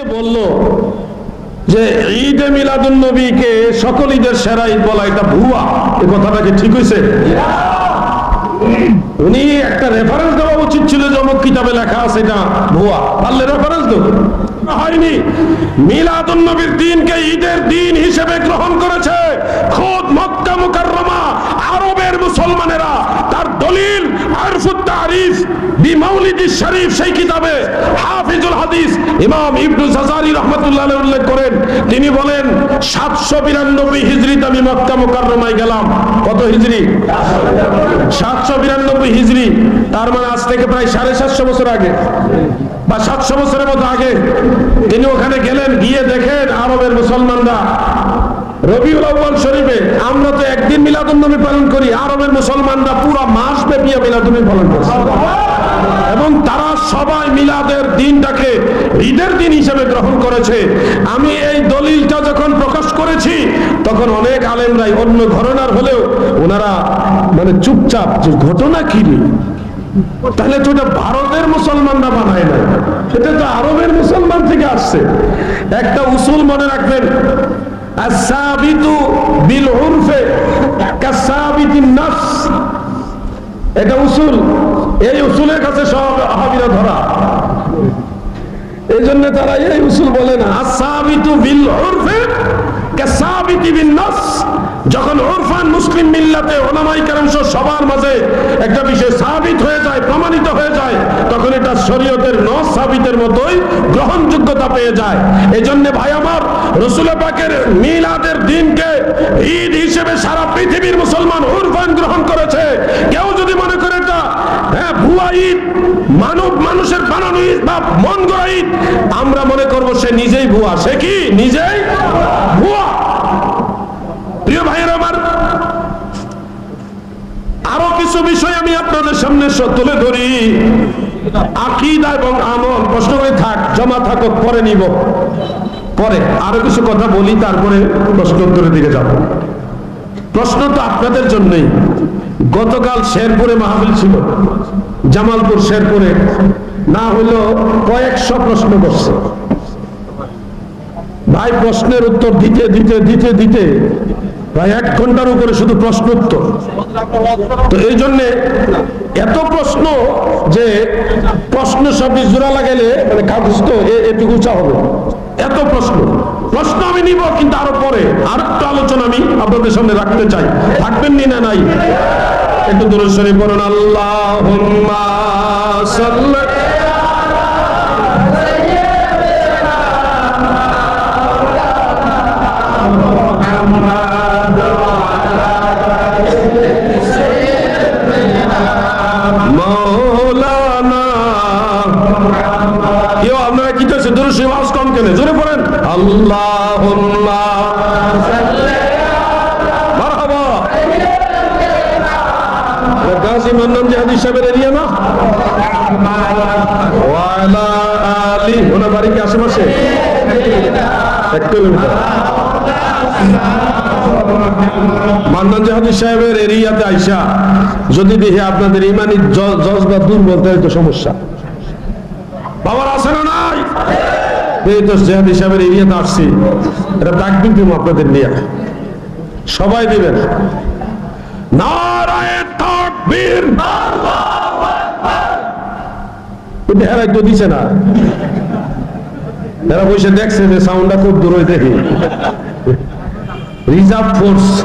যে বলল যে ঈদে মিলাদুন নবীকে সকল ঈদের সেরা ঈদ বলা এটা ভুয়া, এ কথাটা কি ঠিক হয়েছে উনি একটা রেফারেন্স দেওয়া উচিত ছিল যে অমুক কিতাবে লেখা আছে এটা ভুয়া। পারলে রেফারেন্স দেব হয়নি। মিলাদুন নবীর দিনকে ঈদের দিন হিসেবে গ্রহণ করেছে খোদ মক্কা মুকাররমা আরবের মুসলমানেরা। তার দলিল উল্লেখ করেন। তিনি বলেন, সাতশো বিরানব্বই হিজরিতে আমি মক্কা গেলাম। কত হিজরি? সাতশো বিরানব্বই হিজরি। তার মানে আজ থেকে প্রায় সাড়ে সাতশো বছর আগে। বা সাতশো বছরের মতো আগে। তিনি ওখানে গেলেন, গিয়ে দেখেন আরবের মুসলমানরা রবিউল আউ্বাল শরীফে, আমরা তো একদিন মিলাদুন্নবী পালন করি, আরবের মুসলমানরা পুরো মাস ব্যাপী মিলাদুন্নবী পালন করছে। এবং তারা সবাই মিলাদের দিনটাকে ঈদের দিন হিসেবে গ্রহণ করেছে। আমি এই দলিলটা যখন প্রকাশ করেছি, তখন অনেক আলেমরাই অন্য ঘটনার হলেও ওনারা মানে চুপচাপ যে ঘটনা কি রে? তাহলে তো এটা ভারতের মুসলমানরা বানায় না এটা তো আরবের মুসলমান থেকে আসছে। একটা উসুল মনে রাখবেন আসাবিতু বিল উরফে এটা উসুল। এই উসুলের কাছে সব হাবিরা ধরা। এই জন্য তারা এই উসুল বলে না। আসাবিতু বিল উরফে কাসাবিতি বিন নাস যখন উরফান মুসলিম মিল্লাতে ওলামাই কারণ সবার মাঝে একটা বিষয় সাবিত হয়ে যায়, প্রমাণিত হয়ে যায়, তখন এটা শরীয়তের নস সাবিতের মতোই গ্রহণযোগ্যতা পেয়ে যায়। এই জন্য ভাই আমার রসুল পাকের মিলাদের দিনকে ঈদ হিসেবে সারা পৃথিবীর মুসলমান উরফান গ্রহণ করেছে। কেউ যদি মনে করে এটা হ্যাঁ ভুয়া ঈদ, মানব মানুষের বানানো ঈদ বা মন গড়া ঈদ, আমরা মনে করব সে নিজেই ভুয়া। সে কি? নিজেই ভুয়া। প্রিয় ভাইয়ের আমার, আরও কিছু বিষয় আমি আপনাদের সামনে তুলে ধরি। আকিদা এবং আমল প্রশ্ন করে থাক, জমা পরে নিব। পরে আরও কিছু কথা বলি, তারপরে প্রশ্ন উত্তরের দিকে যাব। প্রশ্ন তো আপনাদের জন্যই। গতকাল শেরপুরে মাহফিল ছিল, জামালপুর শেরপুরে। না হইল কয়েকশো প্রশ্ন করছে। ভাই, প্রশ্নের উত্তর দিতে দিতে দিতে দিতে প্রায় এক ঘণ্টার উপরে শুধু প্রশ্ন উত্তর। তো এই জন্যে এত প্রশ্ন যে প্রশ্ন সব জোড়া লাগাইলে মানে কাগজ তো এটুকু চা হবে। এত প্রশ্ন। প্রশ্ন আমি নিব, কিন্তু আরও পরে আর একটু আলোচনা আমি আপনাদের সামনে রাখতে চাই। থাকবেন নি না নাই? একটু দূরে সরে পড়ুন আল্লাহ মান্নান জাহাদি সাহেবের এরিয়াতে আইসা, যদি দেখি আপনাদের ইমানি জ- জজবা দুর্বল, তাহলে তো সমস্যা। বাবার আছে না নাই? এই তো জাহাদি সাহেবের এরিয়াতে আসছি। এটা ডাকবিন তুমি আপনাদের নিয়ে। সবাই দিবেন। নারায় তাকবীর! কিন্তু এরা তো দিছে না। এরা বসে দেখছে যে সাউন্ডটা খুব দূর দেখি। Reserve force.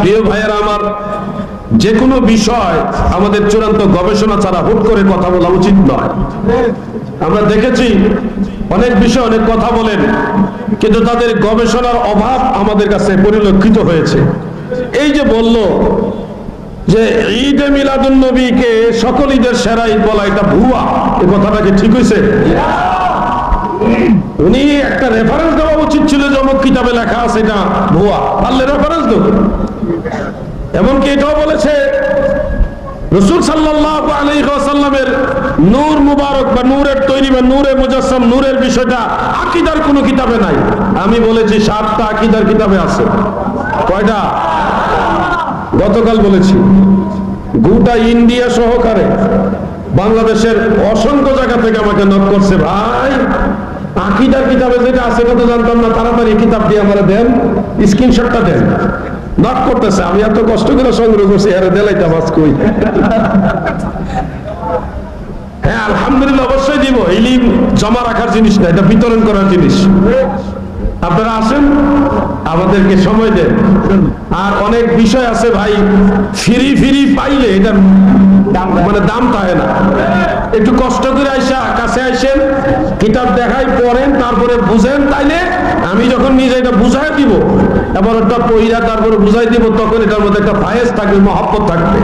প্রিয় ভাইয়ের আমার যে কোনো বিষয় আমাদের চূড়ান্ত গবেষণা ছাড়া হুট করে কথা বলা উচিত নয়। আমরা দেখেছি অনেক বিষয় অনেক কথা বলেন, কিন্তু তাদের গবেষণার অভাব আমাদের কাছে পরিলক্ষিত হয়েছে। এই যে বলল যে ঈদে মিলাদুন নবীকে সকল ঈদের সেরা ঈদ বলা এটা ভুয়া। এ কথাটা কি ঠিক হয়েছে উনি একটা রেফারেন্স দেওয়া উচিত ছিল যে অমুক কিতাবে লেখা আছে এটা ভুয়া। পারলে রেফারেন্স দেব। এমনকি এটাও বলেছে, রসুল সাল্লাহ আলাইসাল্লামের নূর মুবারক বা নূরের তৈরি বা নূরে মুজাসম নূরের বিষয়টা আকিদার কোনো কিতাবে নাই। আমি বলেছি সাতটা আকিদার কিতাবে আছে। কয়টা? গতকাল বলেছি, গোটা ইন্ডিয়া সহকারে বাংলাদেশের অসংখ্য জায়গা থেকে আমাকে নক করছে, ভাই আকিদার কিতাবে যেটা আছে এটা তো জানতাম না, তাড়াতাড়ি কিতাব দিয়ে আমার দেন স্ক্রিনশটটা দেন। নক করতেছে, আমি এত কষ্ট করে সংগ্রহ করছি, আরে, দেলাইতাম আজ কই? হ্যাঁ আলহামদুলিল্লাহ, অবশ্যই দিব। ইলিম জমা রাখার জিনিস না, এটা বিতরণ করার জিনিস। আপনারা আসেন আমাদেরকে সময় দেন। আর অনেক বিষয় আছে ভাই, ফিরি ফিরি পাইলে এটা মানে দাম থাকে না। একটু কষ্ট করে আইসা কাছে আইসেন, কিতাব দেখাই, পড়েন, তারপরে বুঝেন, তাইলে আমি যখন নিজে এটা বুঝাই দিব, এবার ওটা পইরা তারপরে বুঝাই দিব, তখন এটার মধ্যে একটা ভায়েস থাকবে, মহব্বত থাকবে।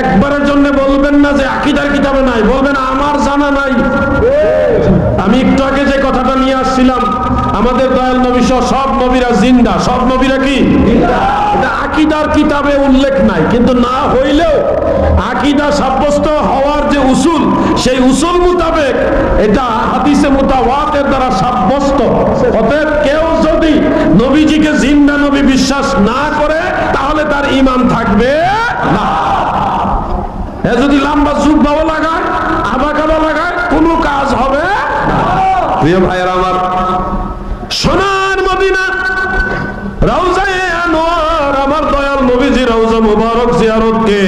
একবারের জন্য বলবেন না যে আকিদার কিতাবে নাই, বলবেন আমার জানা নাই। আমি একটু আগে যে কথাটা নিয়ে আসছিলাম আমাদের দয়াল নবী সহ সব নবীরা জিন্দা। সব নবীরা কি? এটা আকিদার কিতাবে উল্লেখ নাই। কিন্তু না হইলেও আকিদা সাব্যস্ত হওয়ার যে উসুল সেই উসুল মোতাবেক এটা হাদিসে মোতাওয়াতের দ্বারা সাব্যস্ত। অতএব কেউ যদি নবীজিকে জিন্দা নবী বিশ্বাস না করে তাহলে তার ইমান থাকবে না। এ যদি লম্বা জুব্বাও লাগায় আবা কাবা লাগায় কোনো কাজ হবে না। প্রিয় ভাইয়ের মুবারক জিয়ারতকে,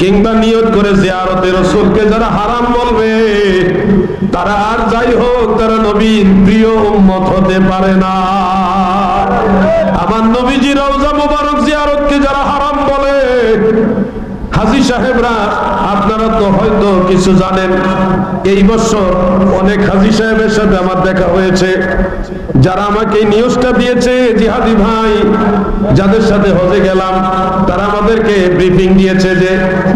কিংবা নিয়ত করে জিয়ারতের রসুলকে যারা হারাম বলবে, তারা আর যাই হোক, তারা নবীর প্রিয় উম্মত হতে পারে না। আমার নবীজি রওজা মোবারক জিয়ারতকে যারা হাজি সাহেবরা, আপনারা তো হয়তো কিছু জানেন, এই বছর অনেক হাজি সাহেবের সাথে আমার দেখা হয়েছে। যারা আমাকে নিউজটা দিয়েছে, জিহাদি ভাই, যাদের সাথে হজে গেলাম, তারা আমাদেরকে ব্রিফিং দিয়েছে যে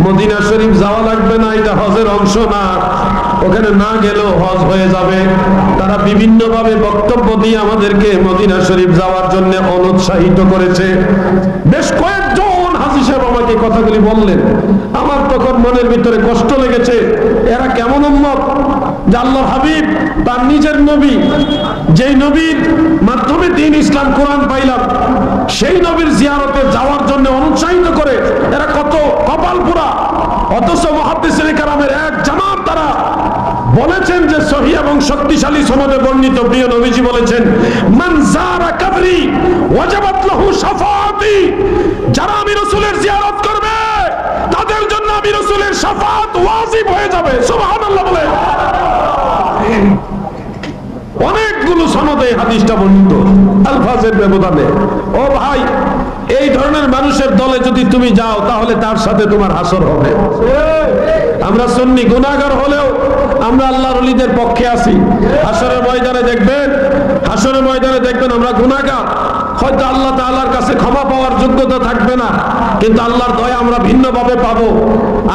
মদিনা শরীফ যাওয়া লাগবে না, এটা হজের অংশ না। ওখানে না গেলেও হজ হয়ে যাবে। তারা বিভিন্নভাবে বক্তব্য দিয়ে আমাদেরকে মদিনা শরীফ যাওয়ার জন্য অনুৎসাহিত করেছে। বেশ কয়েকজন আমাকে কথাগুলি বললেন। আমার তখন মনের ভিতরে কষ্ট লেগেছে, এরা কেমন উম্মত? যে হাবিব তার নিজের নবী, যেই নবীর মাধ্যমে দিন ইসলাম, কোরআন পাইলাম, সেই নবীর জিয়ারতে যাওয়ার জন্য অনুৎসাহিত করে এরা কত কপাল পুরা অথচ মহাদ্দেশের কারামের এক জামাত তারা বলেছেন যে সহি এবং শক্তিশালী সনদে বর্ণিত প্রিয় নবীজি বলেছেন, মান যারা ওয়াজাবাত লাহু শাফাআতি। যারা আমি রাসূলের জিয়ারত করবে, তাদের জন্য আমি রাসূলের শাফাআত ওয়াজিব হয়ে যাবে। সুবহানাল্লাহ বলে অনেকগুলো সনদে হাদিসটা বর্ণিত। আলফাজের ব্যবধানে। ও ভাই, এই ধরনের মানুষের দলে যদি তুমি যাও, তাহলে তার সাথে তোমার হাসর হবে। আমরা সুন্নি গুনাহগার হলেও আমরা আল্লাহর ওলিদের পক্ষে আছি। হাসরের ময়দানে দেখবেন, হাসরের ময়দানে দেখবেন আমরা গুনাহগার। হয়তো আল্লাহ তাআলার কাছে ক্ষমা পাওয়ার যোগ্যতা থাকবে না, কিন্তু আল্লাহর দয়া আমরা ভিন্নভাবে পাবো।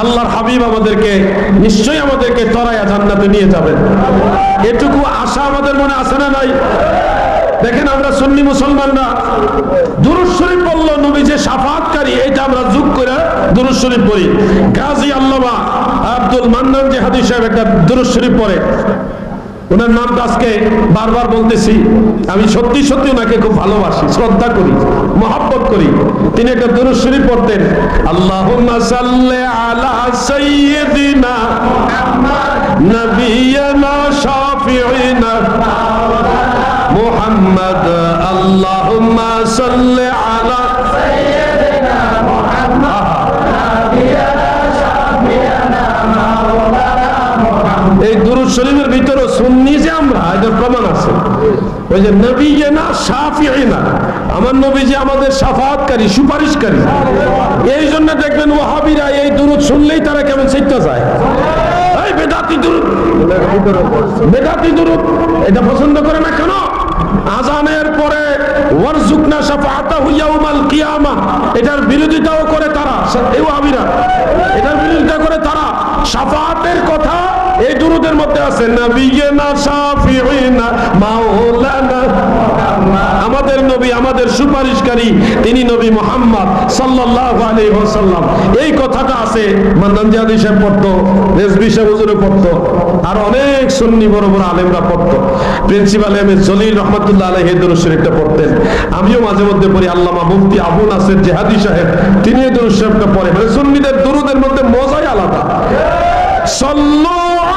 আল্লাহর হাবিব আমাদেরকে নিশ্চয়ই আমাদেরকে তরায়া জান্নাতে নিয়ে যাবেন। এটুকু আশা আমাদের মনে আছে না নাই? দেখেন আমরা সুন্নি মুসলমানরা, দুরুদ শরীফ বলল নবী যে সাফাতকারী এটা আমরা যোগ করে দুরুদ শরীফ পড়ি। গাজী আল্লামা আব্দুল মান্নান যে হাদিস সাহেব একটা দুরুদ শরীফ পড়ে। ওনার নামটা আজকে বারবার বলতেছি। আমি সত্যি সত্যি ওনাকে খুব ভালোবাসি, শ্রদ্ধা করি, মহাব্বত করি। তিনি একটা দুরুদ শরীফ পড়তেন সাল্লি আলা সাইয়্যিদিনা নবিয়না এই দুরুদ শরীফের ভিতরে যে আমরা এটার প্রমাণ আছে। ওই যে নবী না সাফি না। আমার নবী যে আমাদের সাফাতকারী, সুপারিশকারী। এই জন্য দেখবেন এই দুরুদ শুনলেই তারা কেমন শিখতে এই বেদাতি দুরুদ। বেদাতি দুরুদ। এটা পছন্দ করে না কেন? আজানের পরে ওয়ারজুকনা ইয়াউমাল কিয়ামা। এটার বিরোধিতাও করে তারা এই এটার বিরোধিতা করে তারা। সাফাতের কথা এই দুরুদের মধ্যে আছে আমাদের নবী, আমাদের সুপারিশকারী, তিনি নবী মোহাম্মদ সাল্লাল্লাহু এই কথাটা আছে পড়তো সাহেব হুজুরে পড়তো, আর অনেক সুন্নি বড় বড় আলেমরা পড়তো। প্রিন্সিপাল এম এস জলিল রহমাতুল্লাহ দরুদ শরীফটা পড়তেন। আমিও মাঝে মধ্যে পড়ি আল্লামা মুফতি আবু নাসির জেহাদি সাহেব তিনি এই শরীফটা পড়ে মানে সুন্নিদের দুরুদের মধ্যে মজাই আলাদা। সাল্লু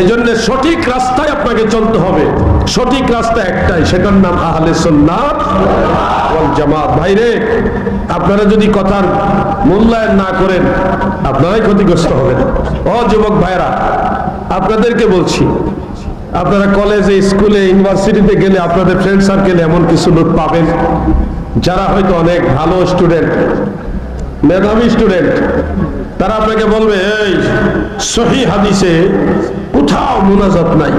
এই জন্য সঠিক রাস্তায় আপনাকে চলতে হবে। সঠিক রাস্তা একটাই, সেটার নাম আহলে জামাত। ভাইরে, আপনারা যদি কথার মূল্যায়ন না করেন, আপনারাই ক্ষতিগ্রস্ত হবেন। ও যুবক ভাইরা আপনাদেরকে বলছি, আপনারা কলেজে, স্কুলে, ইউনিভার্সিটিতে গেলে আপনাদের ফ্রেন্ড সার্কেলে এমন কিছু লোক পাবেন, যারা হয়তো অনেক ভালো স্টুডেন্ট মেধাবী স্টুডেন্ট তারা আপনাকে বলবে, এই, সহি হাদিসে কোথাও মুনাজাত নাই।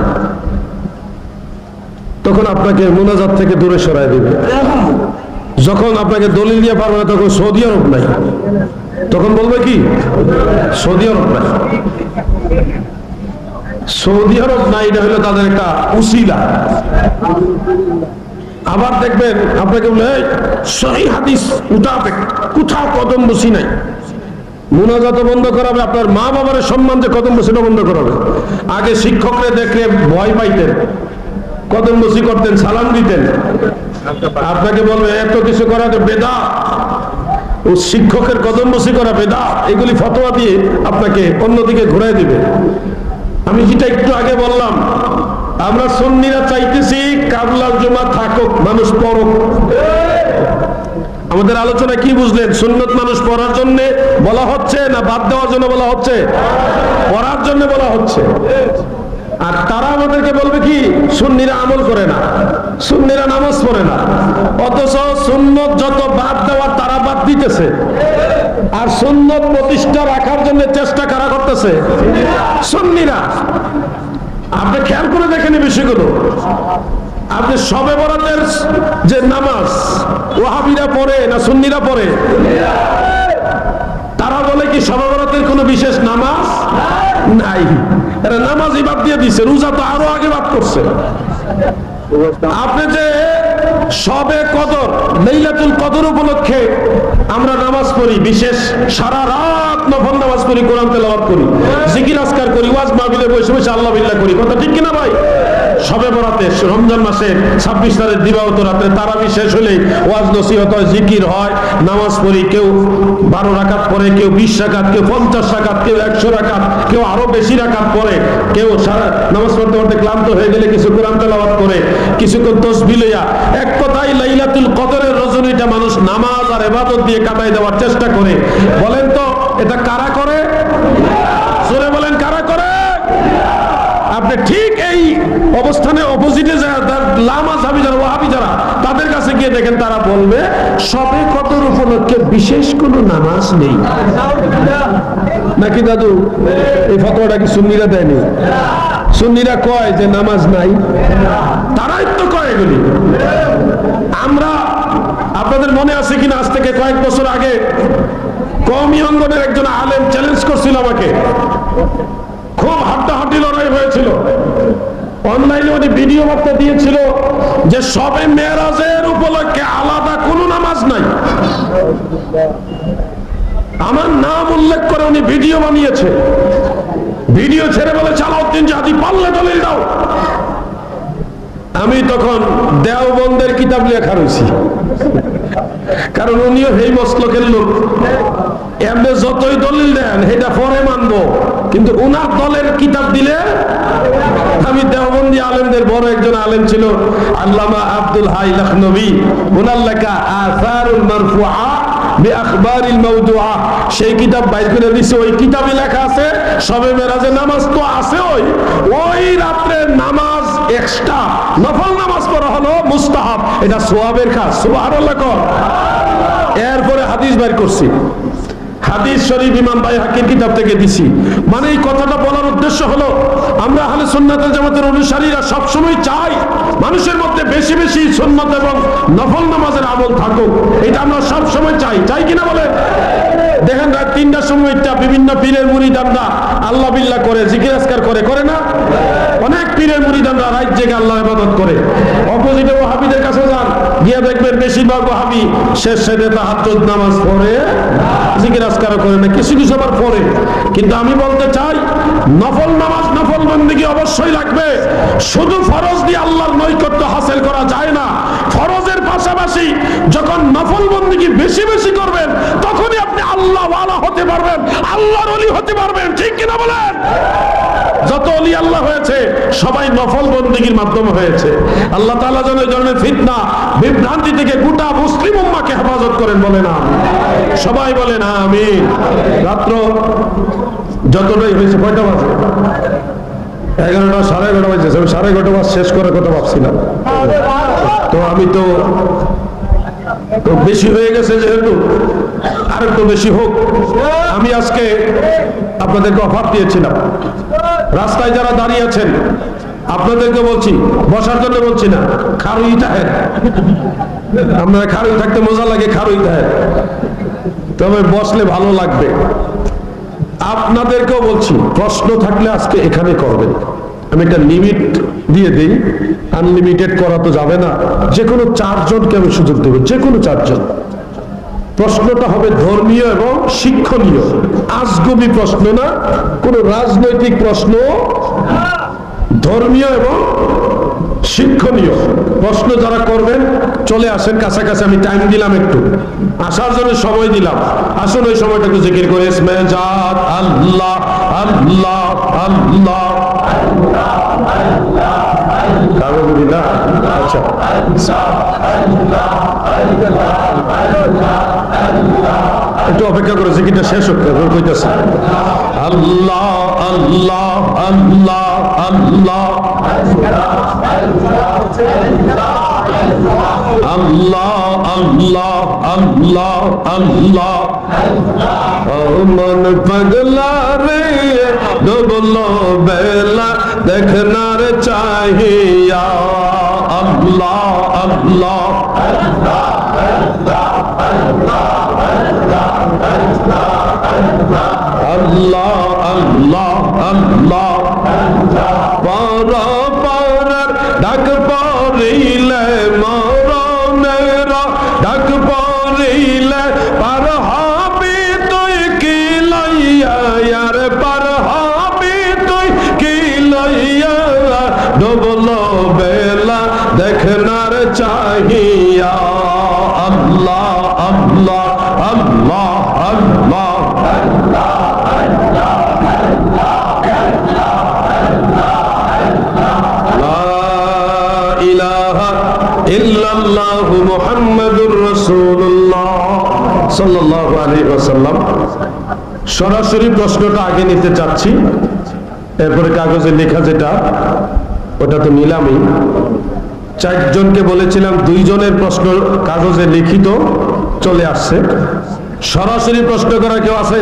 তখন আপনাকে মুনাজাত থেকে দূরে সরাই দেবে। যখন আপনাকে দলিল দিয়ে পারবে না, তখন সৌদি আরব নাই। তখন বলবে কি? সৌদি আরব নাই। সৌদি আরব নাই, এটা হলো তাদের একটা উসিলা। আবার দেখবেন আপনাকে বলে "এই, সহি হাদিস উঠাবে কোথাও কদম বসি নাই। মুনাজাত বন্ধ করাবে আপনার মা বাবার সম্মান যে কদম বসিটা বন্ধ করাবে। আগে শিক্ষকরে দেখলে ভয় পাইতেন কদম বসি করতেন সালাম দিতেন। আপনাকে বলবে এত কিছু করা বেদা। ও শিক্ষকের কদম বসি করা বেদা। এগুলি ফতোয়া দিয়ে আপনাকে অন্যদিকে ঘুরাই দিবে। আমি যেটা একটু আগে বললাম আমরা সন্নিরা চাইতেছি কাবলার জমা থাকুক, মানুষ পড়ুক। আমাদের আলোচনা কি বুঝলেন? সুন্নত মানুষ পড়ার জন্য বলা হচ্ছে না বাদ দেওয়ার জন্য বলা হচ্ছে? পড়ার জন্য বলা হচ্ছে। আর তারা আমাদেরকে বলবে কি? সুন্নিরা আমল করে না। সুন্নিরা নামাজ পড়ে না। অথচ সুন্নত যত বাদ দেওয়ার তারা বাদ দিতেছে। আর সুন্নত প্রতিষ্ঠা রাখার জন্য চেষ্টা কারা করতেছে? সুন্নিরা। আপনি খেয়াল করে দেখেন বিষয়গুলো। আপনি সবে বরাতের যে নামাজ ওহাবিরা পড়ে না সুন্নিরা পড়ে, তারা বলে কি সবে বরাতের কোনো বিশেষ নামাজ নাই? এরা নামাজই বাদ দিয়ে দিচ্ছে রোজা তো আরও আগে বাদ করছে। আপনি যে সবে কদর, লাইলাতুল কদর উপলক্ষে আমরা নামাজ পড়ি, বিশেষ সারা রাত নফল নামাজ পড়ি, কোরআন তেলাওয়াত করি, জিকির আজকার করি, ওয়াজ মাহফিলে বসে বসে আল্লাহ বিল্লাহ করি, কথা ঠিক কিনা ভাই? সবে বরাতে রমজান মাসে ছাব্বিশ তারিখ দিবাগত রাত্রে তারাবি শেষ হলে ওয়াজ নসিহত হয় জিকির হয়। নামাজ পড়ি কেউ বারো রাকাত পড়ে, কেউ বিশ রাকাত, কেউ পঞ্চাশ রাকাত, কেউ একশো রাকাত, কেউ আরও বেশি রাকাত পড়ে। কেউ সারা নামাজ পড়তে পড়তে ক্লান্ত হয়ে গেলে কিছু কোরআন তেলাওয়াত করে, কিছুক্ষণ তসবি লইয়া। এক কথাই লাইলাতুল কদরের রজনীটা মানুষ নামাজ আর এবাদত দিয়ে কাটাই দেওয়ার চেষ্টা করে। বলেন তো, এটা কারা করে? জোরে বলেন, কারা করে? আপনি ঠিক অবস্থানে অপোজিটে যারা লামা সাবি যারা, ওয়াহাবি যারা, তাদের কাছে গিয়ে দেখেন, তারা বলবে, সবে কদর উপলক্ষে বিশেষ কোনো নামাজ নেই। নাকি দাদু, এই ফটোটা কি সুন্নিরা দেয়নি? সুন্নিরা কয় যে নামাজ নাই? তারাই তো কয় এগুলি। আমরা, আপনাদের মনে আছে কিনা? আজ থেকে কয়েক বছর আগে কমি অঙ্গনের একজন আলেম চ্যালেঞ্জ করছিল আমাকে। অনলাইনে উনি ভিডিও বার্তা দিয়েছিল যে সবে মেয়েরাজের উপলক্ষে আলাদা কোনো নামাজ নাই। আমার নাম উল্লেখ করে উনি ভিডিও বানিয়েছে। ভিডিও ছেড়ে বলে চালাউদ্দিন জাহাদি পারলে দলিল দাও। আমি তখন দেওবন্দের কিতাব লেখা রয়েছি। কারণ উনিও এই মসলকের লোক। এমনি যতই দলিল দেন সেটা পরে মানবো। কিন্তু উনার দলের কিতাব দিলে আমি দেওবন্দি আলেমদের বড় একজন আলেম ছিল, আল্লামা আব্দুল হাই লখনবী। উনার লেখা আসারুল মারফুআ বিআখবারিল মাওদুআ সেই কিতাব বাইর করে দিছে, ওই কিতাবে লেখা আছে, সবে মেরাজে নামাজ তো আছে ওই। ওই রাত্রে নামাজ এক্সট্রা নফল নামাজ পড়া হলো, মুস্তাহাব। এটা সোয়াবের কাজ, সুবহানাল্লাহ কর। এরপরে হাদিস বাইর করছি। হাদিস শরীফ ইমাম ভাই হাকির কিতাব থেকে দিছি। মানে এই কথাটা বলার উদ্দেশ্য হলো, আমরা আহলে সুন্নাতের জামাতের অনুসারীরা সবসময় চাই মানুষের মধ্যে বেশি বেশি সুন্নত এবং নফল নামাজের আমল থাকুক, এটা আমরা সব সময় চাই। চাই কিনা বলে? দেখেন তিনটার সময় বিভিন্ন পীরের মুড়িদানরা আল্লাহ বিল্লাহ করে জিকির আসকার করে করে না? অনেক পীরের মুড়ি মুড়িদানরা রাত জেগে আল্লাহ ইবাদত করে। অপোজিটে ওহাবিদের কাছে যান, গিয়ে দেখবেন বেশিরভাগ ও ওহাবি শেষ শেষে তাহাজ্জুদ নামাজ পড়ে জিকির আসকার করে না, কিছু কিছু আবার পড়ে। কিন্তু আমি বলতে চাই, নফল নামাজ নফল অবশ্যই লাগবে। শুধু ফরজ দিয়ে আল্লাহর নৈকট্য হাসিল করা যায় না। ফরজের পাশাপাশি যখন নফল বন্দিগি বেশি বেশি করবেন, তখনই আপনি আল্লাহ ওয়ালা হতে পারবেন, আল্লাহর অলি হতে পারবেন। ঠিক কিনা বলেন? যত অলি আল্লাহ হয়েছে, সবাই নফল বন্দিগির মাধ্যমে হয়েছে। আল্লাহ তাআলা যেন এই ধরনের ফিতনা, বিভ্রান্তি থেকে গোটা মুসলিম উম্মাকে হেফাজত করেন বলে না সবাই বলে না আমি রাত্র যতটাই হয়েছে, কয়টা বাজে? এগারোটা, সাড়ে এগারোটা বাজে আমি সাড়ে এগারোটা বাজ শেষ করার কথা ভাবছিলাম। তো আমি তো তো বেশি হয়ে গেছে যেহেতু আর একটু বেশি হোক। আমি আজকে আপনাদেরকে অফার দিয়েছিলাম। রাস্তায় যারা দাঁড়িয়ে আছেন, আপনাদেরকে বলছি, বসার জন্য বলছি না, খারুই থাকেন আপনারা খারুই থাকতে মজা লাগে, খারুই থাকেন তবে বসলে ভালো লাগবে। আপনাদেরকেও বলছি, প্রশ্ন থাকলে আজকে এখানে করবেন। আমি একটা লিমিট দিয়ে দিই। আনলিমিটেড করা তো যাবে না। যে কোনো চারজনকে আমি সুযোগ দেবো যে কোনো চারজন। প্রশ্নটা হবে ধর্মীয় এবং শিক্ষণীয়। আজগবি প্রশ্ন না, কোন রাজনৈতিক প্রশ্ন। ধর্মীয় এবং শিক্ষণীয়। প্রশ্ন যারা করবেন, চলে আসেন কাছাকাছি, আমি টাইম দিলাম একটু। আসার জন্য সময় দিলাম। আসুন ওই সময়টা একটু জিকির করে। আল্লাহ আল্লাহ আল্লাহ। একটু অপেক্ষা করে, জিকিরটা শেষ কইতাছে। আল্লাহ আল্লাহ আল্লাহ আল্লাহ। আল্লাহ আল্লাহ আল্লাহ আল্লাহ মন পগলা রে ডুবলো বেলা দেখনার চাহিয়া আল্লাহ আল্লাহ আল্লাহ আল্লাহ আল্লাহ পর পর ডাক পরিলে মরণের ডাক পরিলে পার হবি তুই কি লইয়া ইয়ার পার হবি তুই কি লইয়া। ডুবলো বেলা দেখনার চাহিয়া, আল্লাহ আল্লাহ আল্লাহ আল্লাহ ইলাহা সরাসরি প্রশ্নটা আগে নিতে চাচ্ছি, এরপরে কাগজে লেখা যেটা, ওটা তো নিলামই। চারজনকে বলেছিলাম, দুইজনের প্রশ্ন কাগজে লিখিত চলে আসছে। সরাসরি প্রশ্ন করা কেউ আছে?